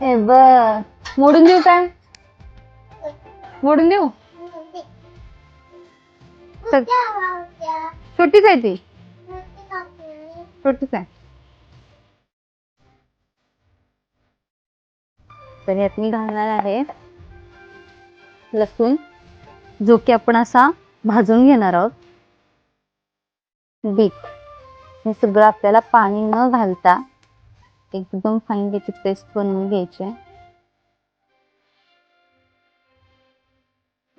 ए बर मोडून देऊ काय? मोडून देऊ? चल. छोटीच आहे ती. छोटीच आहे. तर यात मी घालणार आहे लसूण जो की आपण असा भाजून घेणार आहोत. बीट. हे सगळं आपल्याला पाणी न घालता एकदम फाईन त्याची पेस्ट बनवून घ्यायची. आहे.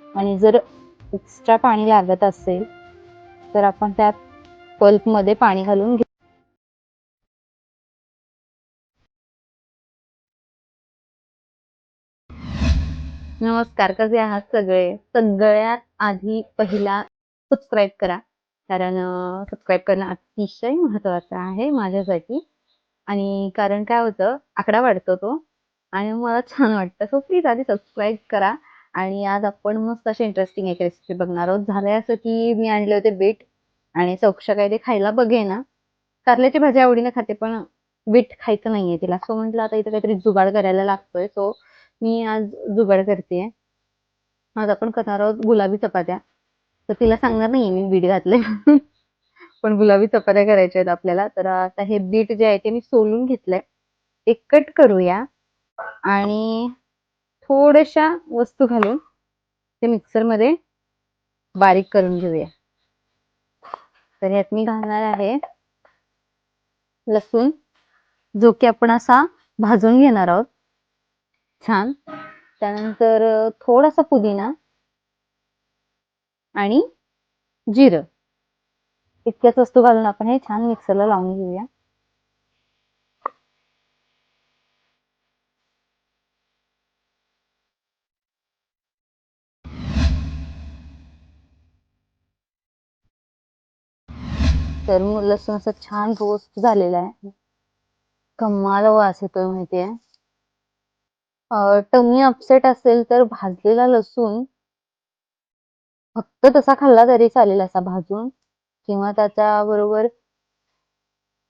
आणि जर एक्स्ट्रा पाणी लागत असेल तर आपण त्यात पल्पमध्ये पाणी घालून घे नमस्कार कसे आहात सगळे? सगळ्यात आधी पहिला सबस्क्राईब करा. कारण सबस्क्राईब करणं अतिशय महत्वाचं आहे माझ्यासाठी. आणि कारण काय होतं आकडा वाढतो तो. आणि मला छान वाटतं. सो प्लीज आधी सबस्क्राईब करा. आणि आज आपण मस्त अशी इंटरेस्टिंग एक रेसिपी बघणार आहोत. झालंय असं की मी आणले होते बीट आणि सौक्षा काही ते खायला बघे ना. कारल्याची भाजी आवडीने खाते पण बीट खायचं नाहीये तिला. सो म्हटलं आता इथं काहीतरी जुगाड करायला लागतोय. सो मी आज जुगाड करते आज आपण करणार आहोत गुलाबी चपात्या. तर तिला सांगणार नाहीये मी बीट घातले पण गुलाबी चपात्या करायच्या आहेत आपल्याला. तर आता हे बीट जे आहे ते मी सोलून घेतलंय. ते कट करूया आणि थोड्याशा वस्तू घालून ते मिक्सरमध्ये बारीक करून घेऊया. तर यात मी घालणार आहे लसूण जो की आपण असा भाजून घेणार आहोत. छान. त्यानंतर थोडासा पुदिना आणि जिरं. इतक्याच वस्तू घालून आपण हे छान मिक्सरला लावून घेऊया. तर मग लसूण असं छान रोस्ट झालेला आहे. कमाल वास येतोय माहितीये. टमी अपसेट असेल तर भाजलेला लसूण फक्त तसा खाल्ला तरी चालेल असा भाजून. किंवा त्याच्या बरोबर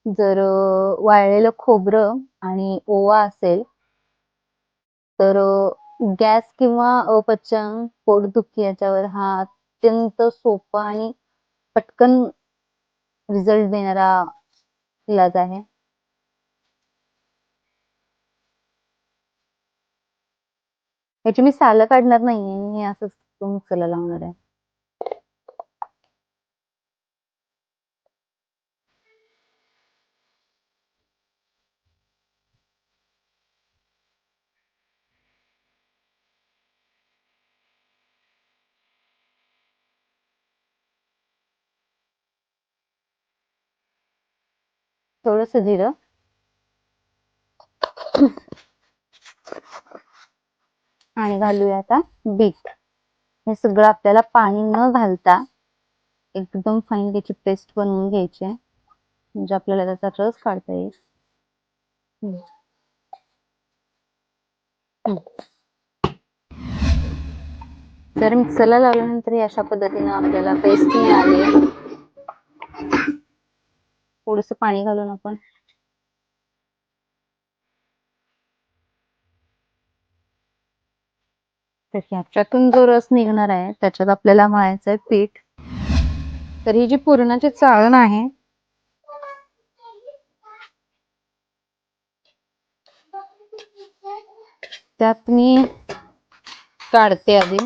जर वाळलेलं खोबरं आणि ओवा असेल तर गॅस किंवा अपचन पोटदुखी याच्यावर हा अत्यंत सोपा आणि पटकन रिझल्ट देणारा इलाज आहे. याची मी सालं काढणार नाहीये मी हे असंच मिक्सरला लावणार आहे. थोडस जिरं आणि घालूया आता बीट. हे सगळं आपल्याला पाणी न घालता एकदम फाईन त्याची पेस्ट बनवून घ्यायची आहे. म्हणजे आपल्याला त्याचा रस काढता येईल. तर मिक्सरला लावल्यानंतर अशा पद्धतीनं आपल्याला पेस्ट मिळाली. थोडस पाणी घालून आपण तर ह्याच्यातून जो रस निघणार आहे त्याच्यात आपल्याला मळायचं आहे पीठ. तर ही जी पुरणाची चाळण आहे त्यात मी काढते आधी.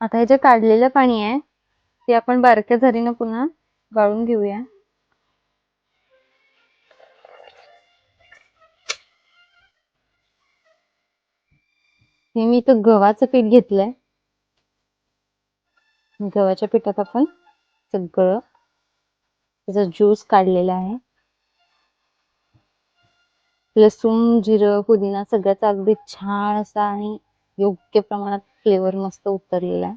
आता हे जे काढलेलं पाणी आहे ते आपण बारक्या झरीनं पुन्हा गाळून घेऊया. हे मी इथं गव्हाचं पीठ घेतलंय. गव्हाच्या पिठात आपण सगळं त्याचा ज्यूस काढलेला आहे. लसूण जिरं पुदिना सगळ्याचा अगदी छान असा आणि योग्य प्रमाणात फ्लेवर मस्त उतरलेला.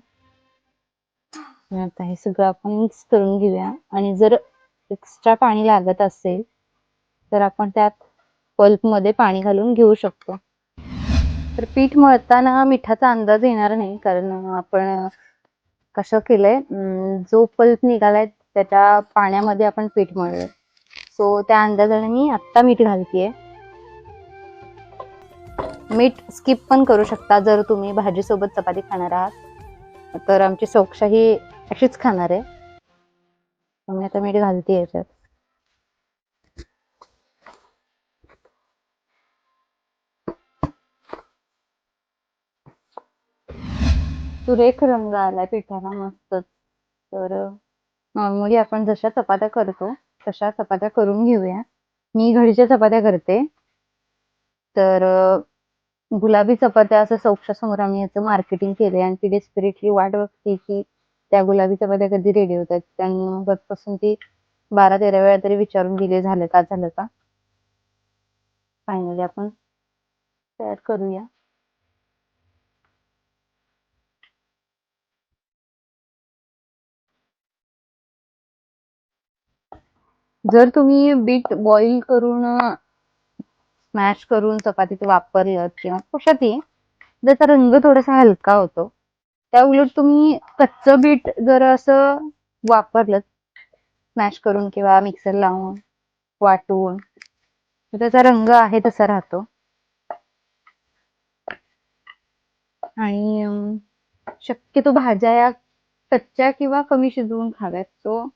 आहे आता हे सगळं आपण मिक्स करून घेऊया. आणि जर एक्स्ट्रा पाणी लागत असेल तर आपण त्यात पल्पमध्ये पाणी घालून घेऊ शकतो. तर पीठ मळताना मिठाचा अंदाज येणार नाही कारण आपण कसं केलंय जो पल्प निघालाय त्याच्या पाण्यामध्ये आपण पीठ मळलंय सो त्या अंदाजाने मी आत्ता मीठ घालतेय. मीठ स्किप पण करू शकता. जर तुम्ही भाजीसोबत चपाती खाणार आहात तर आमची सोकशाही अशीच खाणार आहे. मी आता मीठ घालते याच्यात. सुरेख रंग आलाय पिठाला मस्त. तर नॉर्मली आपण जशा चपात्या करतो तशा चपात्या करून घेऊया. मी घडीच्या चपात्या करते. तर गुलाबी चपात्या असं सौक्षा आम्ही याचं मार्केटिंग केलंय आणि ती डेस्परेटली वाट बघते की त्या गुलाबी चपात्या कधी रेडी होतात. त्यांना बघपासून ती बारा तेरा वेळा तरी विचारून दिले झालं का झालं का? फायनली आपण तयार करूया. जर तुम्ही बीट बॉईल करून स्मॅश करून चपातीत वापरलं किंवा कशातही. त्याचा रंग थोडासा हलका होतो. त्या उलट तुम्ही कच्चं बीट जर असं वापरलं स्मॅश करून किंवा मिक्सर लावून वाटून त्याचा रंग आहे तसा राहतो. आणि शक्यतो भाज्या या कच्च्या किंवा कमी शिजवून खाव्यात. तो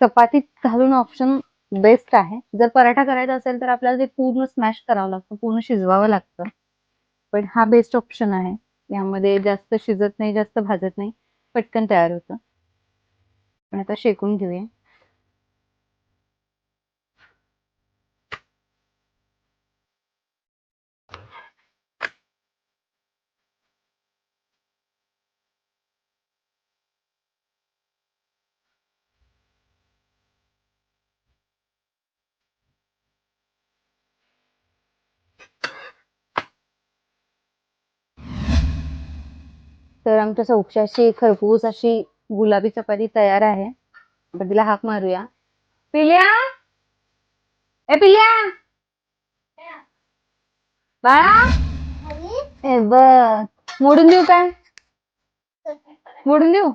चपातीत घालून ऑप्शन बेस्ट आहे. जर पराठा करायचा असेल तर आपल्याला ते पूर्ण स्मॅश करावं लागतं पूर्ण शिजवावं लागतं. पण हा बेस्ट ऑप्शन आहे. यामध्ये जास्त शिजत नाही जास्त भाजत नाही पटकन तयार होतं. पण आता शेकून घेऊया. तर आमच्या चौकशाची खरपूस अशी गुलाबी चपाती तयार आहे. आपण तिला हाक मारूया. पिल्या? ए पिल्या? बाळा? ए बघ. मोडून देऊ काय? मोडून देऊ?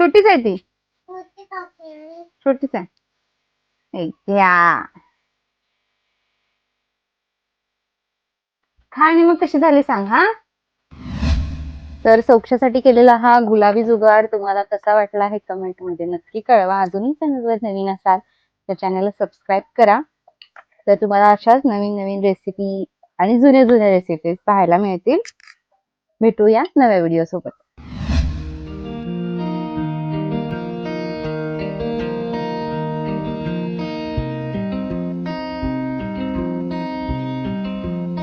छोटीच आहे ती. छोटीच आहे. खा आणि मग कशी झाली सांग हा? तर सौक्षासाठी केलेला हा गुलाबी जुगार तुम्हाला कसा वाटला हे कमेंटमध्ये नक्की कळवा. अजूनही चॅनलवर नवीन असाल तर चॅनलला सबस्क्राईब करा. तर तुम्हाला अशाच नवीन नवीन रेसिपी आणि जुन्या जुन्या रेसिपीज पाहायला मिळतील. भेटूया नव्या व्हिडिओ सोबत.